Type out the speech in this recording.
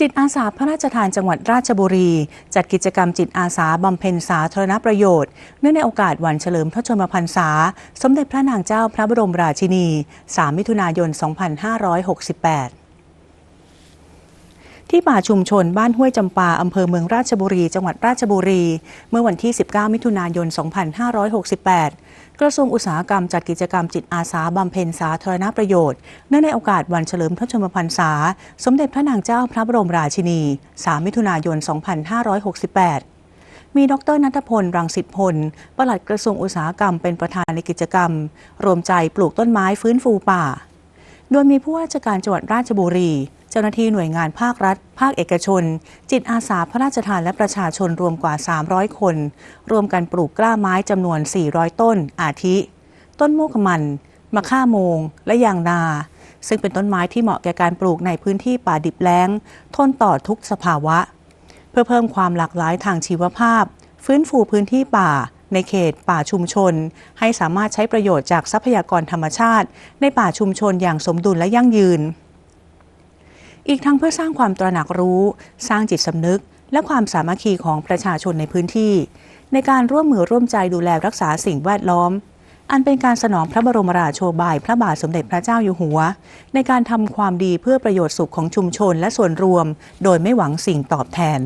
จิตอาสาพระราชทานจังหวัดราชบุรี จัดกิจกรรมจิตอาสาบำเพ็ญสาธารณประโยชน์ เนื่องในโอกาสวันเฉลิมพระชนมพรรษา สมเด็จพระนางเจ้าพระบรมราชินี 3 มิถุนายน 2568 ที่ป่าชุมชนบ้านห้วยจำปา อำเภอเมืองราชบุรี จังหวัดราชบุรี เมื่อวันที่ 19 มิถุนายน 2568 กระทรวงอุตสาหกรรมจัดกิจกรรมจิตอาสาบำเพ็ญสาธารณประโยชน์เนื่องในโอกาสวันเฉลิมพระชนมพรรษา สมเด็จพระนางเจ้าพระบรมราชินี 3 มิถุนายน 2568มีดรนัทพล รังสิตพล ปลัดกระทรวงอุตสาหกรรมเป็นประธานในกิจกรรม รวมใจปลูกต้นไม้ฟื้นฟูป่า โดยมีผู้ว่าราชการจังหวัดราชบุรี จ้าหน้าที่หน่วยงานภาครัฐ ภาคเอกชน จิตอาสาพระราชทานและประชาชนรวมกว่า 300 คน รวมกันปลูกกล้าไม้จำนวน 400 ต้น อาทิ ต้นโมกมัน มะค่าโมง และยางนา ซึ่งเป็นต้นไม้ที่เหมาะแก่การปลูกในพื้นที่ป่าดิบแล้ง ทนต่อทุกสภาวะ เพื่อเพิ่มความหลากหลายทางชีวภาพ ฟื้นฟูพื้นที่ป่าในเขตป่าชุมชน ให้สามารถใช้ประโยชน์จากทรัพยากรธรรมชาติ ในป่าชุมชนอย่างสมดุลและยั่งยืน อีกทั้งเพื่อสร้างความตระหนักรู้ สร้างจิตสำนึก และความสามัคคีของประชาชนในพื้นที่ ในการร่วมมือร่วมใจดูแลรักษาสิ่งแวดล้อม อันเป็นการสนองพระบรมราโชบายพระบาทสมเด็จพระเจ้าอยู่หัว ในการทำความดีเพื่อประโยชน์สุขของชุมชนและส่วนรวม โดยไม่หวังสิ่งตอบแทน